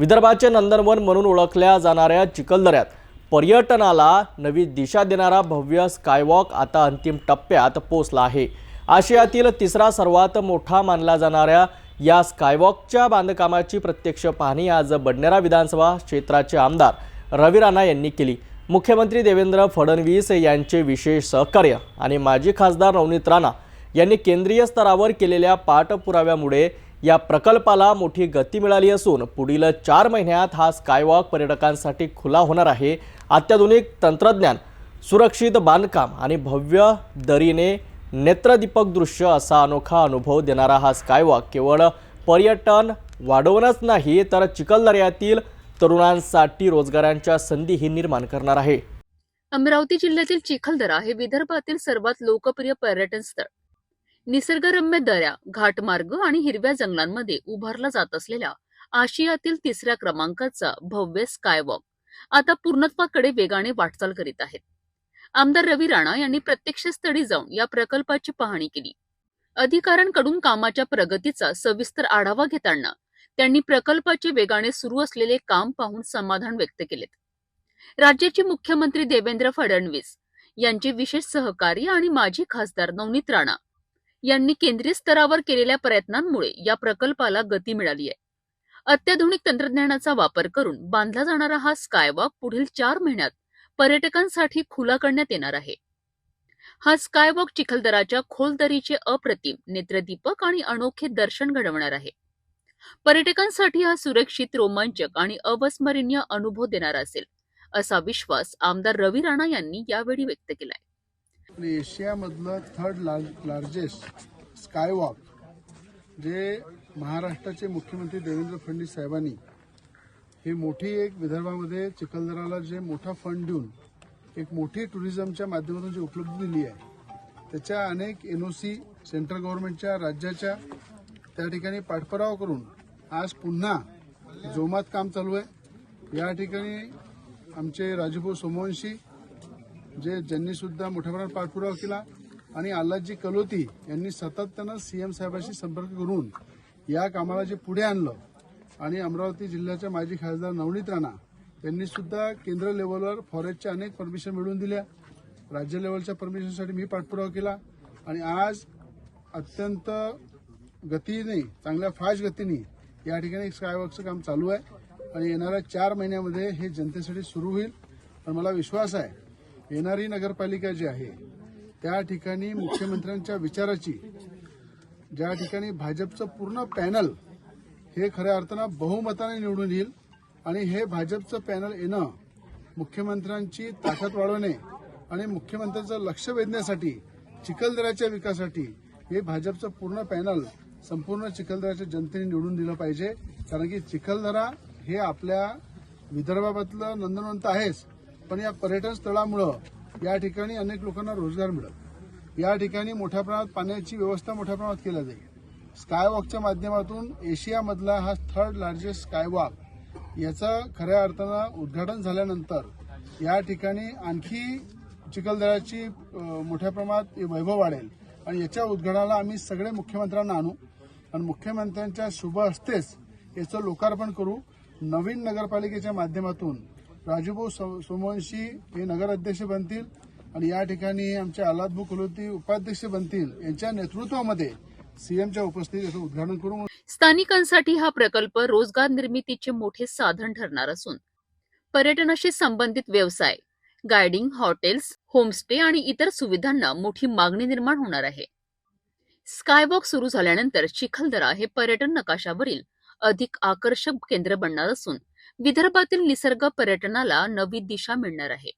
विदर्भाचे नंदनवन म्हणून ओळखल्या जाणाऱ्या चिखलदऱ्यात पर्यटनाला नवी दिशा देणारा भव्य स्कायवॉक आता अंतिम टप्प्यात पोचला आहे. आशियातील तिसरा सर्वात मोठा मानला जाणाऱ्या या स्कायवॉकच्या बांधकामाची प्रत्यक्ष पाहणी आज बडनेरा विधानसभा क्षेत्राचे आमदार रवी राणा यांनी केली. मुख्यमंत्री देवेंद्र फडणवीस यांचे विशेष सहकार्य आणि माजी खासदार नवनीत राणा यांनी केंद्रीय स्तरावर केलेल्या पाठपुराव्यामुळे या प्रकल्पाला मोठी गती मिळाली असून पुढील चार महिन्यात हा स्कायवॉक पर्यटकांसाठी खुला होणार आहे. अत्याधुनिक तंत्रज्ञान सुरक्षित बांधकाम आणि भव्य दरीने नेत्रदीपक दृश्य असा अनोखा अनुभव देणारा हा स्कायवॉक केवळ पर्यटन वाढवणंच नाही तर चिखलदऱ्यातील तरुणांसाठी रोजगारांच्या संधीही निर्माण करणार आहे. अमरावती जिल्ह्यातील चिखलदरा हे विदर्भातील सर्वात लोकप्रिय पर्यटन स्थळ. निसर्गरम्य दऱ्या घाटमार्ग आणि हिरव्या जंगलांमध्ये उभारला जात असलेल्या आशियातील तिसऱ्या क्रमांकाचा भव्य स्कायवॉक आता पूर्णत्वाकडे वेगाने वाटचाल करीत आहेत. आमदार रवी राणा यांनी प्रत्यक्ष स्थळी जाऊन या प्रकल्पाची पाहणी केली. अधिकाऱ्यांकडून कामाच्या प्रगतीचा सविस्तर आढावा घेताना त्यांनी प्रकल्पाचे वेगाने सुरू असलेले काम पाहून समाधान व्यक्त केलेत. राज्याचे मुख्यमंत्री देवेंद्र फडणवीस यांचे विशेष सहकारी आणि माजी खासदार नवनीत राणा यांनी केंद्रीय स्तरावर केलेल्या प्रयत्नांमुळे या प्रकल्पाला गती मिळाली आहे. अत्याधुनिक तंत्रज्ञानाचा वापर करून बांधला जाणारा हा स्कायवॉक पुढील चार महिन्यात पर्यटकांसाठी खुला करण्यात येणार आहे. हा स्कायवॉक चिखलदराच्या खोलदरीचे अप्रतिम नेत्रदीपक आणि अनोखे दर्शन घडवणार आहे. पर्यटकांसाठी हा सुरक्षित रोमांचक आणि अविस्मरणीय अनुभव देणारा असेल असा विश्वास आमदार रवी राणा यांनी यावेळी व्यक्त केलाय. एशियामधलं थर्ड लार्ज लार्जेस्ट स्कायवॉक जे महाराष्ट्राचे मुख्यमंत्री देवेंद्र फडणवीस साहेबांनी ही मोठी एक विदर्भामध्ये चिखलदराला जे मोठा फंड देऊन एक मोठी टुरिझमच्या माध्यमातून जी उपलब्धी दिली आहे त्याच्या अनेक एन ओ सी सेंट्रल गव्हर्नमेंटच्या राज्याच्या त्या ठिकाणी पाठपुरावा करून आज पुन्हा जोमात काम चालू आहे. या ठिकाणी आमचे राजूभाऊ सोमवंशी जे ज्यांनी सुद्धा मोठ्या प्रमाणात पाठपुरावा केला आणि आल्हादजी कलोती यांनी सातत्यानं सीएम साहेबांशी संपर्क करून या कामाला जे पुढे आणलं आणि अमरावती जिल्ह्याच्या माजी खासदार नवनीत राणा यांनी सुद्धा केंद्र लेवलवर फॉरेस्टच्या अनेक परमिशन मिळवून दिल्या. राज्य लेवलच्या परमिशनसाठी मी पाठपुरावा केला आणि आज अत्यंत गतीने चांगल्या फास्ट गतीने या ठिकाणी स्कायवॉकचं काम चालू आहे. आणि येणाऱ्या चार महिन्यामध्ये हे जनतेसाठी सुरू होईल. पण मला विश्वास आहे येणारी नगरपालिका जी आहे त्या ठिकाणी मुख्यमंत्र्यांच्या विचाराची ज्या ठिकाणी भाजपचं पूर्ण पॅनल हे खऱ्या अर्थानं बहुमताने निवडून येईल आणि हे भाजपचं पॅनल येणं मुख्यमंत्र्यांची ताकद वाढवणे आणि मुख्यमंत्र्यांचं लक्ष वेधण्यासाठी चिखलदऱ्याच्या विकासासाठी हे भाजपचं पूर्ण पॅनल संपूर्ण चिखलदऱ्याच्या जनतेने निवडून दिलं पाहिजे. कारण की चिखलदरा हे आपल्या विदर्भातलं नंदनवंत आहेच. पण या पर्यटन स्थळामुळं या ठिकाणी अनेक लोकांना रोजगार मिळेल या ठिकाणी मोठ्या प्रमाणात पाण्याची व्यवस्था मोठ्या प्रमाणात केल्या जाईल. स्कायवॉकच्या माध्यमातून एशियामधला हा थर्ड लार्जेस्ट स्कायवॉक याचं खऱ्या अर्थानं उद्घाटन झाल्यानंतर या ठिकाणी आणखी चिखलदऱ्याची मोठ्या प्रमाणात वैभव वाढेल. आणि याच्या उद्घाटनाला आम्ही सगळे मुख्यमंत्र्यांना आणू. आणि मुख्यमंत्र्यांच्या शुभ हस्तेच याचं लोकार्पण करू. नवीन नगरपालिकेच्या माध्यमातून राजूभाऊ सोमवंशी हे नगराध्यक्ष बनतील आणि या ठिकाणी आमचे आल्हादभाऊ कुलवती उपाध्यक्ष बनतील यांच्या नेतृत्वामध्ये सीएमच्या उपस्थितीत याचं उद्घाटन करू स्थानिकांसाठी हा प्रकल्प रोजगार निर्मितीचे मोठे साधन ठरणार असून पर्यटनाशी संबंधित व्यवसाय गायडिंग हॉटेल्स होमस्टे आणि इतर सुविधांना मोठी मागणी निर्माण होणार आहे. स्कायवॉक सुरू झाल्यानंतर चिखलदरा हे पर्यटन नकाशावरील अधिक आकर्षक केंद्र बनणार असून विदर्भातील निसर्ग पर्यटनाला नवी दिशा मिळणार आहे.